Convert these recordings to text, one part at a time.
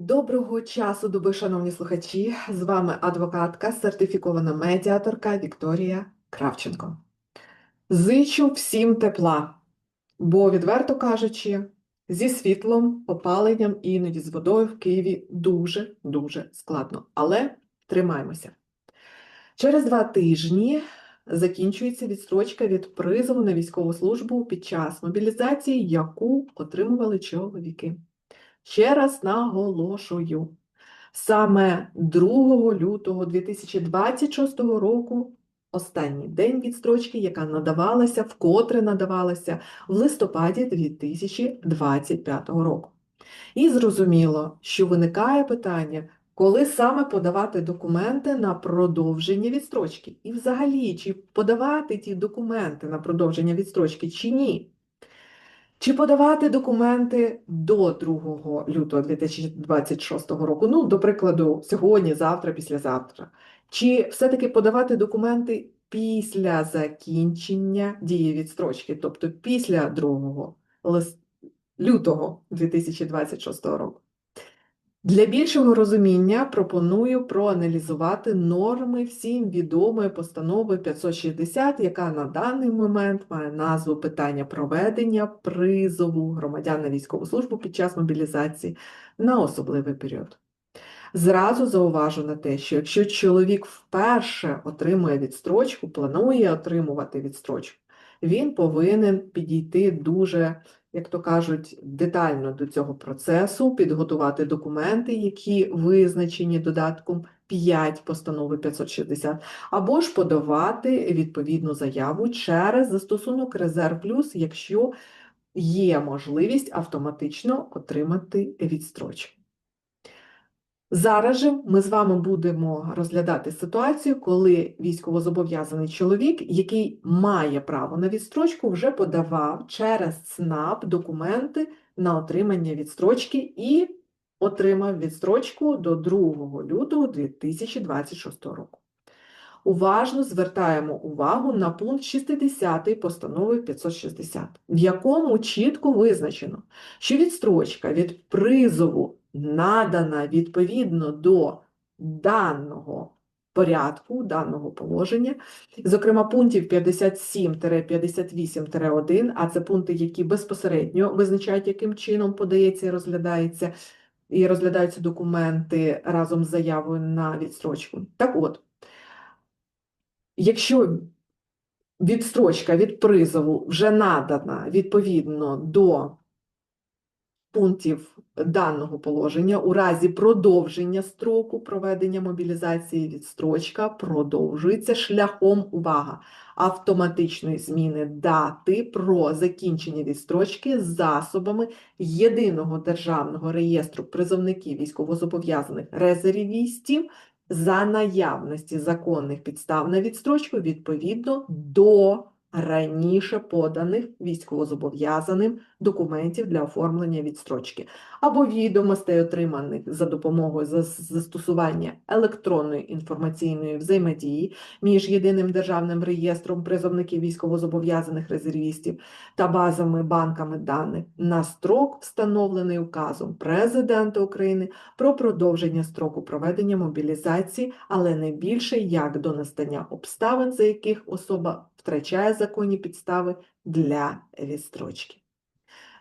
Доброго часу доби, шановні слухачі! З вами адвокатка, сертифікована медіаторка Вікторія Кравченко. Зичу всім тепла, бо, відверто кажучи, зі світлом, опаленням іноді з водою в Києві дуже-дуже складно. Але тримаємося. Через два тижні закінчується відстрочка від призову на військову службу під час мобілізації, яку отримували чоловіки. Ще раз наголошую, саме 2 лютого 2026 року останній день відстрочки, яка надавалася, вкотре надавалася в листопаді 2025 року. І зрозуміло, що виникає питання, коли саме подавати документи на продовження відстрочки? І взагалі, чи подавати ті документи на продовження відстрочки, чи ні? Чи подавати документи до 2 лютого 2026 року? Ну, до прикладу, сьогодні, завтра, післязавтра. Чи все-таки подавати документи після закінчення дії відстрочки, тобто після 2 лис- лютого 2026 року? Для більшого розуміння пропоную проаналізувати норми всім відомої постанови 560, яка на даний момент має назву питання проведення призову громадян на військову службу під час мобілізації на особливий період. Зразу зауважу на те, що якщо чоловік вперше отримує відстрочку, планує отримувати відстрочку, він повинен підійти дуже як то кажуть, детально до цього процесу, підготувати документи, які визначені додатком 5 постанови 560, або ж подавати відповідну заяву через застосунок Резерв Плюс, якщо є можливість автоматично отримати відстрочку. Зараз же ми з вами будемо розглядати ситуацію, коли військовозобов'язаний чоловік, який має право на відстрочку, вже подавав через ЦНАП документи на отримання відстрочки і отримав відстрочку до 2 лютого 2026 року. Уважно звертаємо увагу на пункт 60 постанови 560, в якому чітко визначено, що відстрочка від призову надана відповідно до даного порядку, даного положення, зокрема пунктів 57-58-1, а це пункти, які безпосередньо визначають, яким чином подається і розглядається, і розглядаються документи разом з заявою на відстрочку. Так от, якщо відстрочка від призову вже надана відповідно до пунктів даного положення у разі продовження строку проведення мобілізації відстрочка продовжується шляхом увага автоматичної зміни дати про закінчення відстрочки засобами єдиного державного реєстру призовників військовозобов'язаних резервістів за наявності законних підстав на відстрочку відповідно до раніше поданих військовозобов'язаним документів для оформлення відстрочки або відомостей, отриманих за допомогою застосування електронної інформаційної взаємодії між єдиним державним реєстром призовників військовозобов'язаних резервістів та базами банками даних на строк, встановлений указом Президента України про продовження строку проведення мобілізації, але не більше як до настання обставин, за яких особа втрачає законні підстави для відстрочки.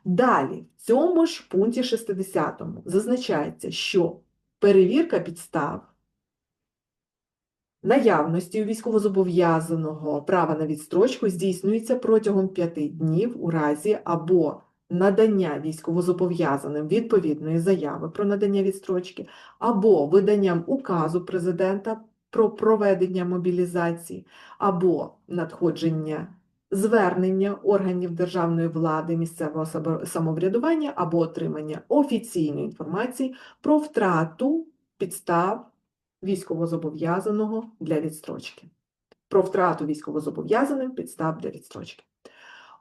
Далі, в цьому ж пункті 60 зазначається, що перевірка підстав наявності у військовозобов'язаного права на відстрочку здійснюється протягом 5 днів у разі або надання військовозобов'язаним відповідної заяви про надання відстрочки, або виданням указу президента про проведення мобілізації, або надходження звернення органів державної влади, місцевого самоврядування або отримання офіційної інформації про втрату підстав військовозобов'язаного для відстрочки. Про втрату військовозобов'язаним підстав для відстрочки.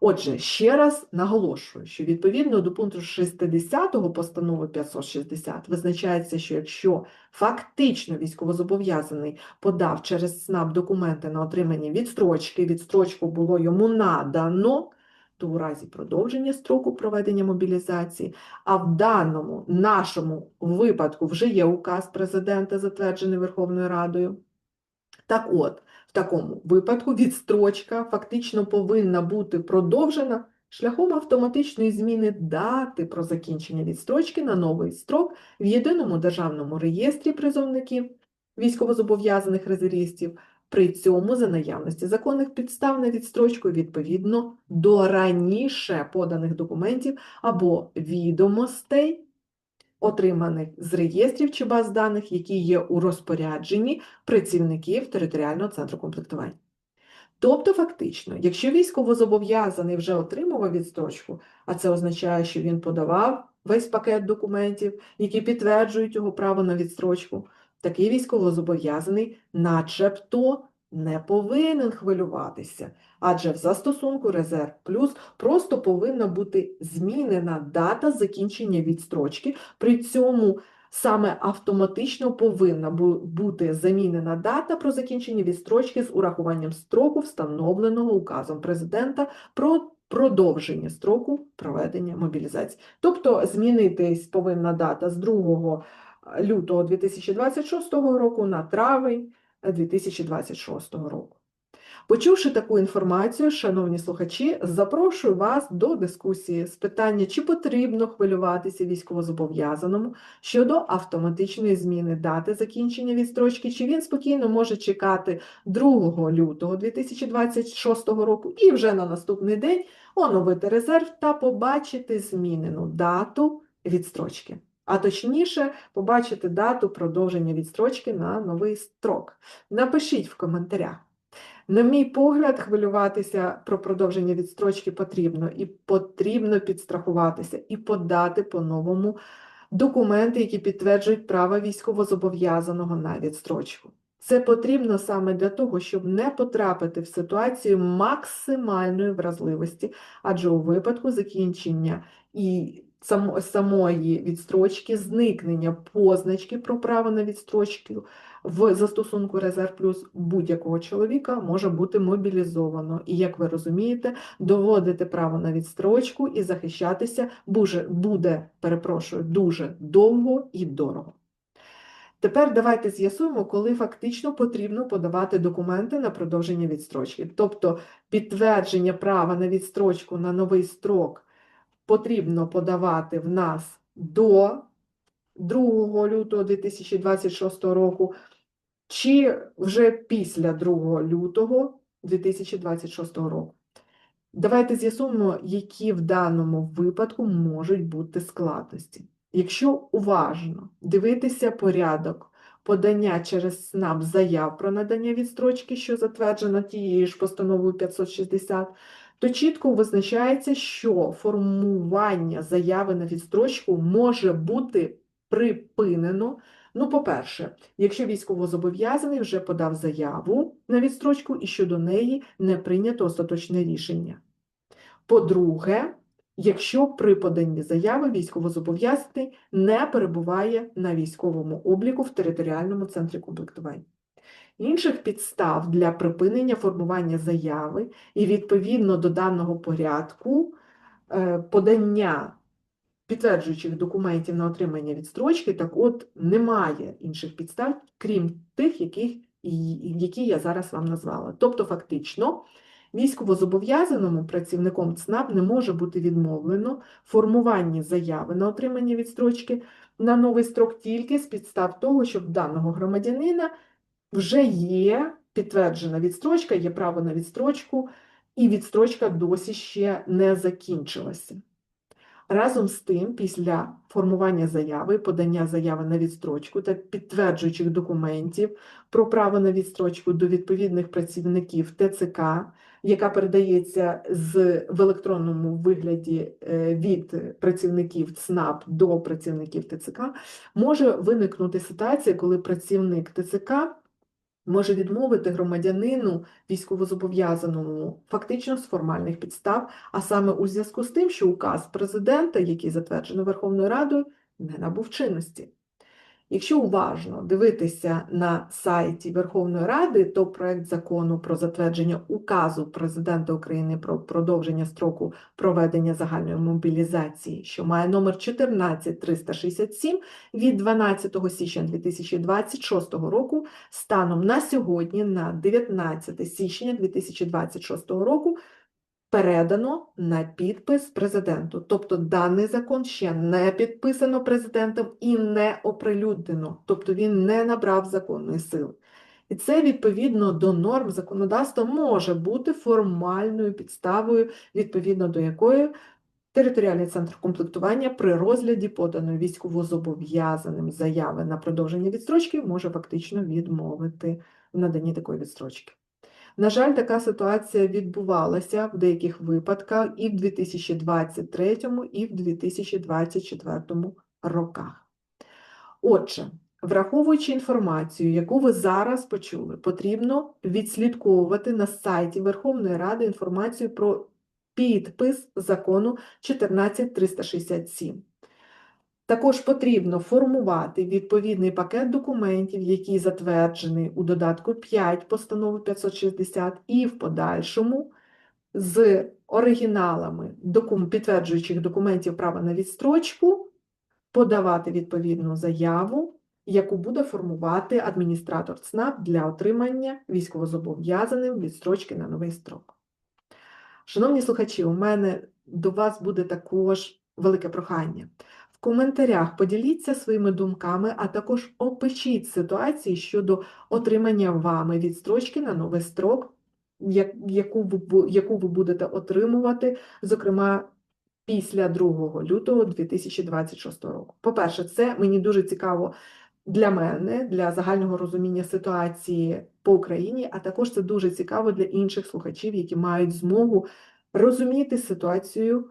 Отже, ще раз наголошую, що відповідно до пункту 60 постанови 560 визначається, що якщо фактично військовозобов'язаний подав через СНАП документи на отримання відстрочки, відстрочку було йому надано, то у разі продовження строку проведення мобілізації, а в даному нашому випадку вже є указ президента, затверджений Верховною Радою. Так от, такому випадку відстрочка фактично повинна бути продовжена шляхом автоматичної зміни дати про закінчення відстрочки на новий строк в єдиному державному реєстрі призовників військовозобов'язаних резервістів, при цьому за наявності законних підстав на відстрочку відповідно до раніше поданих документів або відомостей, отриманих з реєстрів чи баз даних, які є у розпорядженні працівників територіального центру комплектування. Тобто, фактично, якщо військовозобов'язаний вже отримував відстрочку, а це означає, що він подавав весь пакет документів, які підтверджують його право на відстрочку, такий військовозобов'язаний начебто не повинен хвилюватися, адже в застосунку Резерв Плюс просто повинна бути змінена дата закінчення відстрочки, при цьому саме автоматично повинна бути замінена дата про закінчення відстрочки з урахуванням строку, встановленого указом президента про продовження строку проведення мобілізації. Тобто змінитись повинна дата з 2 лютого 2026 року на травень 2026 року. Почувши таку інформацію, шановні слухачі, запрошую вас до дискусії з питання, чи потрібно хвилюватися військовозобов'язаному щодо автоматичної зміни дати закінчення відстрочки, чи він спокійно може чекати 2 лютого 2026 року і вже на наступний день оновити резерв та побачити змінену дату відстрочки. А точніше, побачити дату продовження відстрочки на новий строк. Напишіть в коментарях. На мій погляд, хвилюватися про продовження відстрочки потрібно, і потрібно підстрахуватися і подати по-новому документи, які підтверджують право військовозобов'язаного на відстрочку. Це потрібно саме для того, щоб не потрапити в ситуацію максимальної вразливості, адже у випадку закінчення і самої відстрочки, зникнення позначки про право на відстрочку в застосунку Резерв Плюс будь-якого чоловіка може бути мобілізовано. І, як ви розумієте, доводити право на відстрочку і захищатися буде, перепрошую, дуже довго і дорого. Тепер давайте з'ясуємо, коли фактично потрібно подавати документи на продовження відстрочки. Тобто підтвердження права на відстрочку на новий строк потрібно подавати в нас до 2 лютого 2026 року, чи вже після 2 лютого 2026 року. Давайте з'ясуємо, які в даному випадку можуть бути складності. Якщо уважно дивитися порядок подання через СНАП заяв про надання відстрочки, що затверджено тією ж постановою 560, то чітко визначається, що формування заяви на відстрочку може бути припинено. Ну, по-перше, якщо військовозобов'язаний вже подав заяву на відстрочку і щодо неї не прийнято остаточне рішення. По-друге, якщо при поданні заяви військовозобов'язаний не перебуває на військовому обліку в територіальному центрі комплектування. Інших підстав для припинення формування заяви і відповідно до даного порядку е, подання підтверджуючих документів на отримання відстрочки, так от немає інших підстав, крім тих, яких, які я зараз вам назвала. Тобто, фактично, військовозобов'язаному працівником ЦНАП не може бути відмовлено в формуванні заяви на отримання відстрочки на новий строк тільки з підстав того, що в даного громадянина вже є підтверджена відстрочка, є право на відстрочку, і відстрочка досі ще не закінчилася. Разом з тим, після формування заяви, подання заяви на відстрочку та підтверджуючих документів про право на відстрочку до відповідних працівників ТЦК, яка передається з, в електронному вигляді е, від працівників ЦНАП до працівників ТЦК, може виникнути ситуація, коли працівник ТЦК може відмовити громадянину військовозобов'язаному фактично з формальних підстав, а саме у зв'язку з тим, що указ президента, який затверджений Верховною Радою, не набув чинності. Якщо уважно дивитися на сайті Верховної Ради, то проект закону про затвердження указу Президента України про продовження строку проведення загальної мобілізації, що має номер 14367 від 12 січня 2026 року, станом на сьогодні, на 19 січня 2026 року, передано на підпис президенту. Тобто даний закон ще не підписано президентом і не оприлюднено, тобто він не набрав законної сили. І це відповідно до норм законодавства може бути формальною підставою, відповідно до якої територіальний центр комплектування при розгляді поданої військовозобов'язаним заяви на продовження відстрочки може фактично відмовити в наданні такої відстрочки. На жаль, така ситуація відбувалася в деяких випадках і в 2023, і в 2024 роках. Отже, враховуючи інформацію, яку ви зараз почули, потрібно відслідковувати на сайті Верховної Ради інформацію про підпис закону 14367. Також потрібно формувати відповідний пакет документів, який затверджений у додатку 5 постанови 560, і в подальшому з оригіналами підтверджуючих документів права на відстрочку подавати відповідну заяву, яку буде формувати адміністратор ЦНАП для отримання військовозобов'язаним відстрочки на новий строк. Шановні слухачі, у мене до вас буде також велике прохання. В коментарях поділіться своїми думками, а також опишіть ситуації щодо отримання вами відстрочки на новий строк, яку ви, яку ви будете отримувати, зокрема, після 2 лютого 2026 року. По-перше, це мені дуже цікаво для мене, для загального розуміння ситуації по Україні, а також це дуже цікаво для інших слухачів, які мають змогу розуміти ситуацію,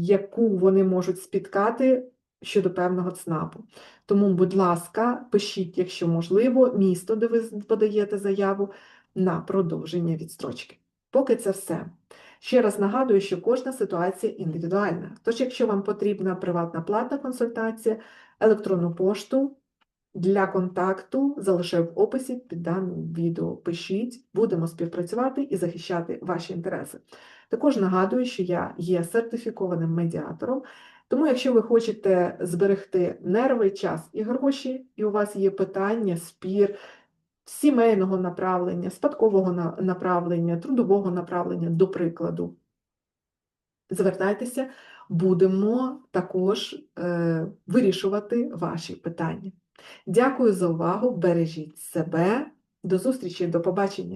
яку вони можуть спіткати щодо певного ЦНАПу. Тому, будь ласка, пишіть, якщо можливо, місто, де ви подаєте заяву на продовження відстрочки. Поки це все. Ще раз нагадую, що кожна ситуація індивідуальна. Тож, якщо вам потрібна приватна платна консультація, електронну пошту для контакту залишаю в описі під даним відео. Пишіть, будемо співпрацювати і захищати ваші інтереси. Також нагадую, що я є сертифікованим медіатором, тому якщо ви хочете зберегти нерви, час і гроші, і у вас є питання, спір сімейного направлення, спадкового направлення, трудового направлення, до прикладу, звертайтеся, будемо також е, вирішувати ваші питання. Дякую за увагу, бережіть себе, до зустрічі, до побачення.